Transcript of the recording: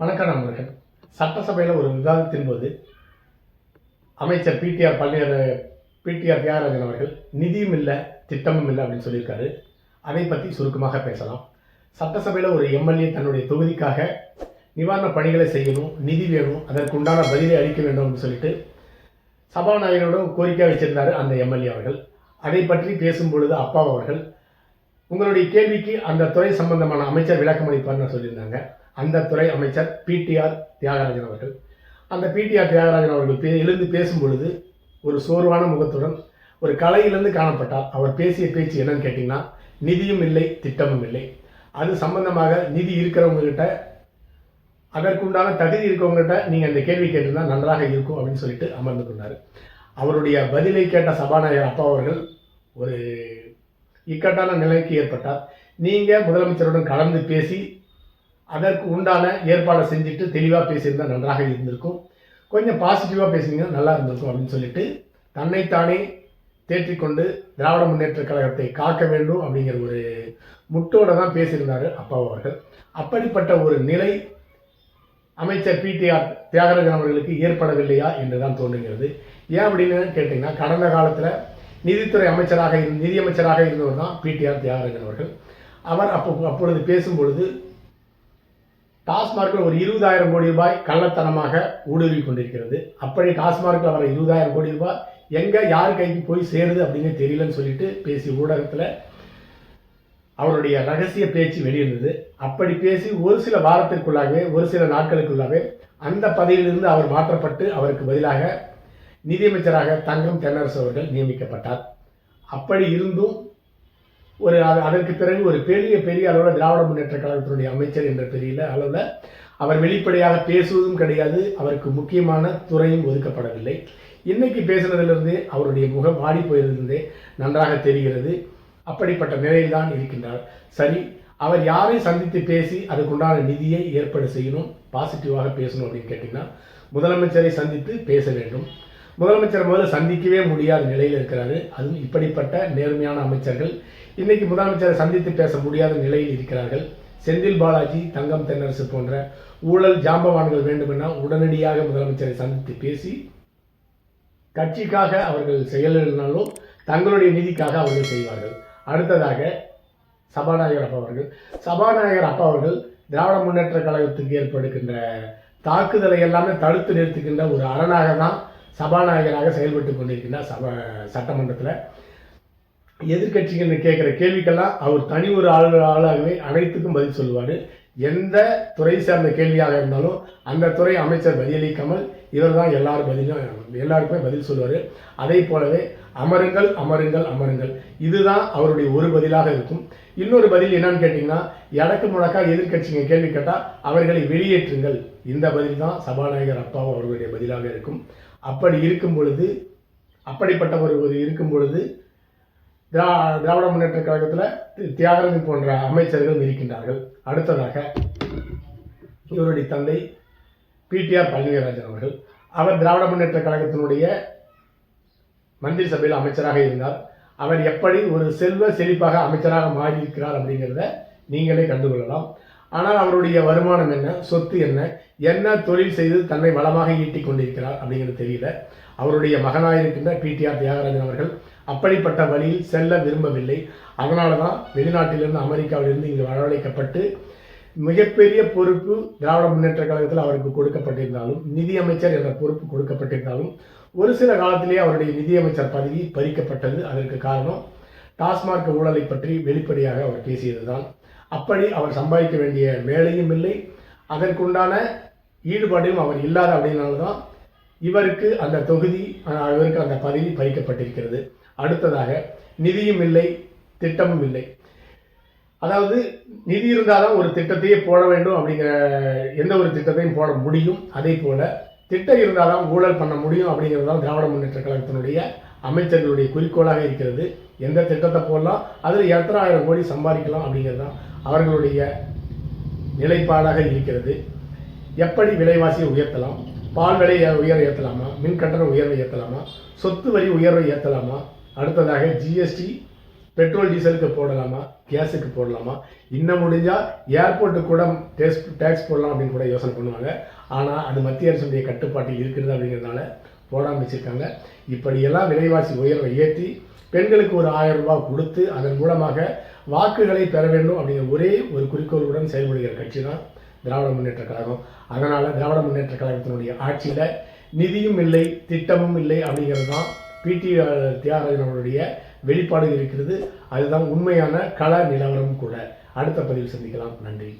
வணக்கம் நண்பர்கள். சட்டசபையில் ஒரு விவாதத்தின் போது அமைச்சர் பிடிஆர் பழனியர் பிடிஆர் தியாகராஜன் அவர்கள் நிதியும் இல்லை திட்டமும் இல்லை அப்படின்னு சொல்லியிருக்காரு. அதை பற்றி சுருக்கமாக பேசலாம். சட்டசபையில் ஒரு எம்எல்ஏ தன்னுடைய தொகுதிக்காக நிவாரணப் பணிகளை செய்யணும் நிதி வேணும் அதற்கு உண்டான பதிலை அளிக்க வேண்டும் அப்படின்னு சொல்லிட்டு சபாநாயகரோட கோரிக்கை வச்சிருந்தார் அந்த எம்எல்ஏ அவர்கள். அதை பற்றி பேசும் பொழுது அப்பா அவர்கள் உங்களுடைய கேள்விக்கு அந்த துறை சம்பந்தமான அமைச்சர் விளக்கம் அளிப்பார்னு சொல்லியிருந்தாங்க. அந்த துறை அமைச்சர் பிடிஆர் தியாகராஜன் அவர்கள். அந்த பிடிஆர் தியாகராஜன் அவர்கள் பே எழுந்து பேசும் பொழுது ஒரு சோர்வான முகத்துடன் ஒரு கலையிலிருந்து காணப்பட்டால் அவர் பேசிய பேச்சு என்னன்னு கேட்டிங்கன்னா நிதியும் இல்லை திட்டமும் இல்லை. அது சம்பந்தமாக நிதி இருக்கிறவங்ககிட்ட அதற்குண்டான தகுதி இருக்கவங்ககிட்ட நீங்கள் அந்த கேள்வி கேட்டிருந்தால் நன்றாக இருக்கும் அப்படின்னு சொல்லிட்டு அமர்ந்து கொண்டார். அவருடைய பதிலை கேட்ட சபாநாயகர் அப்பா அவர்கள் ஒரு இக்கட்டான நிலைக்கு ஏற்பட்டால் நீங்கள் முதலமைச்சருடன் கலந்து பேசி அதற்கு உண்டான ஏற்பாடை செஞ்சுட்டு தெளிவாக பேசியிருந்தால் நன்றாக இருந்திருக்கும். கொஞ்சம் பாசிட்டிவாக பேசுனீங்கன்னா நல்லா இருந்திருக்கும் அப்படின்னு சொல்லிட்டு தன்னைத்தானே தேற்றிக்கொண்டு திராவிட முன்னேற்ற கழகத்தை காக்க வேண்டும் அப்படிங்கிற ஒரு முட்டோட தான் பேசியிருந்தார் அப்பா அவர்கள். அப்படிப்பட்ட ஒரு நிலை அமைச்சர் பிடிஆர் தியாகராஜன் அவர்களுக்கு ஏற்படவில்லையா என்று தான் தோன்றுகிறது. ஏன் அப்படின்னு கேட்டிங்கன்னா கடந்த காலத்தில் நிதித்துறை அமைச்சராக நிதியமைச்சராக இருந்தவர் தான் பிடிஆர் தியாகராஜன் அவர்கள். அவர் அப்போ அப்பொழுது பேசும்பொழுது டாஸ்மார்க்கில் ஒரு இருபதாயிரம் கோடி ரூபாய் கள்ளத்தனமாக ஊடுருவி கொண்டிருக்கிறது. அப்படி டாஸ்மார்க்கில் வர இருபதாயிரம் கோடி ரூபாய் எங்கே யார் கைக்கு போய் சேருது அப்படின்னு தெரியலன்னு சொல்லிட்டு பேசி ஊடகத்தில் அவருடைய ரகசிய பேச்சு வெளியிருந்தது. அப்படி பேசி ஒரு சில வாரத்திற்குள்ளாகவே ஒரு சில நாட்களுக்குள்ளாகவே அந்த பதவியிலிருந்து அவர் மாற்றப்பட்டு அவருக்கு பதிலாக நிதியமைச்சராக தங்கம் தென்னரசு அவர்கள் நியமிக்கப்பட்டார். அப்படி இருந்தும் ஒரு அது அதற்கு பிறகு ஒரு பெரிய பெரிய அளவில் திராவிட முன்னேற்ற கழகத்தினுடைய அமைச்சர் என்ற பெரிய அளவில் அவர் வெளிப்படையாக பேசுவதும் கிடையாது அவருக்கு முக்கியமான துறையும் ஒதுக்கப்படவில்லை. இன்னைக்கு பேசுனதிலிருந்து அவருடைய முகம் வாடி போயிருந்தே நன்றாக தெரிகிறது. அப்படிப்பட்ட நிலையில் இருக்கின்றார். சரி அவர் யாரை சந்தித்து பேசி அதுக்குண்டான நிதியை ஏற்பாடு செய்யணும் பாசிட்டிவாக பேசணும் அப்படின்னு கேட்டிங்கன்னா முதலமைச்சரை சந்தித்து பேச வேண்டும். முதலமைச்சர் முதல்ல சந்திக்கவே முடியாத நிலையில் இருக்கிறாரு. அதுவும் இப்படிப்பட்ட நேர்மையான அமைச்சர்கள். இன்னைக்கு முதலமைச்சரை சந்தித்து பேச முடியாத நிலையில் இருக்கிறார்கள். செந்தில் பாலாஜி தங்கம் தென்னரசு போன்ற ஊழல் ஜாம்பவான்கள் வேண்டுமென்றால் உடனடியாக முதலமைச்சரை சந்தித்து பேசி கட்சிக்காக அவர்கள் செயலினாலும் தங்களுடைய நிதிக்காக அவர்கள் செய்வார்கள். அடுத்ததாக சபாநாயகர் அப்பா அவர்கள். சபாநாயகர் அப்பா அவர்கள் திராவிட முன்னேற்ற கழகத்துக்கு ஏற்படுகின்ற தாக்குதலை எல்லாமே தடுத்து நிறுத்துகின்ற ஒரு அரணாக தான் சபாநாயகராக செயல்பட்டு கொண்டிருக்கின்றார் சபா சட்டமன்றத்தில். எதிர்கட்சிகள் கேட்குற கேள்விக்கெல்லாம் அவர் தனி ஒரு ஆள் ஆளாகவே அனைத்துக்கும் பதில் சொல்லுவார். எந்த துறை சார்ந்த கேள்வியாக இருந்தாலும் அந்த துறை அமைச்சர் பதிலளிக்காமல் இவர் தான் எல்லாரும் பதிலும் எல்லாருக்குமே பதில் சொல்லுவார். அதே போலவே அமருங்கள் அமருங்கள் அமருங்கள். இதுதான் அவருடைய ஒரு பதிலாக இருக்கும். இன்னொரு பதில் என்னன்னு கேட்டிங்கன்னா எடக்கு முழக்கா எதிர்கட்சிங்க கேள்வி கேட்டால் அவர்களை வெளியேற்றுங்கள். இந்த பதில் தான் சபாநாயகர் அப்பாவும் அவர்களுடைய பதிலாக இருக்கும். அப்படி இருக்கும் பொழுது அப்படிப்பட்ட ஒரு ஒரு இருக்கும் பொழுது திரா திராவிட முன்னேற்ற கழகத்தில் தியாகராஜன் போன்ற அமைச்சர்கள் இருக்கின்றார்கள். அடுத்ததாக இவருடைய தந்தை பிடிஆர் பழனிவேராஜன் அவர்கள். அவர் திராவிட முன்னேற்ற கழகத்தினுடைய மந்திரி சபையில் அமைச்சராக இருந்தார். அவர் எப்படி ஒரு செல்வ செழிப்பாக அமைச்சராக மாறியிருக்கிறார் அப்படிங்கிறத நீங்களே கண்டுகொள்ளலாம். ஆனால் அவருடைய வருமானம் என்ன சொத்து என்ன என்ன தொழில் செய்து தன்னை வளமாக ஈட்டிக் கொண்டிருக்கிறார் அப்படிங்கிறது தெரியல. அவருடைய மகனாயிருக்கின்ற பிடிஆர் தியாகராஜன் அவர்கள் அப்படிப்பட்ட வழியில் செல்ல விரும்பவில்லை. அதனால தான் வெளிநாட்டிலிருந்து அமெரிக்காவிலிருந்து இங்கு வரவழைக்கப்பட்டு மிகப்பெரிய பொறுப்பு திராவிட முன்னேற்ற கழகத்தில் அவருக்கு கொடுக்கப்பட்டிருந்தாலும் நிதியமைச்சர் என்ற பொறுப்பு கொடுக்கப்பட்டிருந்தாலும் ஒரு சில காலத்திலேயே அவருடைய நிதியமைச்சர் பதவி பறிக்கப்பட்டது. அதற்கு காரணம் டாஸ்மாக் ஊழலை பற்றி வெளிப்படையாக அவர் பேசியதுதான். அப்படி அவர் சம்பாதிக்க வேண்டிய வேலையும் இல்லை. அதற்குண்டான ஈடுபாடும் அவர் இல்லாத அப்படின்னால்தான் இவருக்கு அந்த தொகுதி இவருக்கு அந்த பதவி பறிக்கப்பட்டிருக்கிறது. அடுத்ததாக நிதியும் இல்லை திட்டமும் இல்லை. அதாவது நிதி இருந்தால்தான் ஒரு திட்டத்தையே போட வேண்டும் அப்படிங்கிற எந்த ஒரு திட்டத்தையும் போட முடியும். அதே போல திட்டம் இருந்தால்தான் ஊழல் பண்ண முடியும் அப்படிங்கிறது தான் திராவிட முன்னேற்ற கழகத்தினுடைய அமைச்சர்களுடைய குறிக்கோளாக இருக்கிறது. எந்த திட்டத்தை போடலாம் அதில் எத்தனை ஆயிரம் கோடி சம்பாதிக்கலாம் அப்படிங்கிறது தான் அவர்களுடைய நிலைப்பாடாக இருக்கிறது. எப்படி விலைவாசியை உயர்த்தலாம்? பால் விலையை உயர்வை ஏற்றலாமா மின் கட்டண உயர்வை ஏற்றலாமா சொத்து வரி உயர்வை ஏற்றலாமா அடுத்ததாக ஜிஎஸ்டி பெட்ரோல் டீசலுக்கு போடலாமா? கேஸுக்கு போடலாமா? இன்னும் முடிஞ்சால் ஏர்போர்ட்டுக்கு கூட டேக்ஸ் டேக்ஸ் போடலாம் அப்படின்னு கூட யோசனை பண்ணுவாங்க. ஆனால் அது மத்திய அரசுடைய கட்டுப்பாட்டில் இருக்கிறது அப்படிங்கிறதுனால போடாமல் வச்சுருக்காங்க. இப்படியெல்லாம் விலைவாசி உயர்வை ஏற்றி பெண்களுக்கு ஒரு ஆயிரம் ரூபாய் கொடுத்து அதன் மூலமாக வாக்குகளை பெற வேண்டும் அப்படிங்கிற ஒரே ஒரு குறிக்கோளுடன் செயல்படுகிற கட்சி தான் திராவிட முன்னேற்ற கழகம். அதனால் திராவிட முன்னேற்ற கழகத்தினுடைய ஆட்சியில் நிதியும் இல்லை திட்டமும் இல்லை அப்படிங்கிறது தான் பிடி தியாகராஜன் அவருடைய வெளிப்பாடு இருக்கிறது. அதுதான் உண்மையான கள நிலவரம் கூட. அடுத்த பதிவில் சந்திக்கலாம். நன்றி.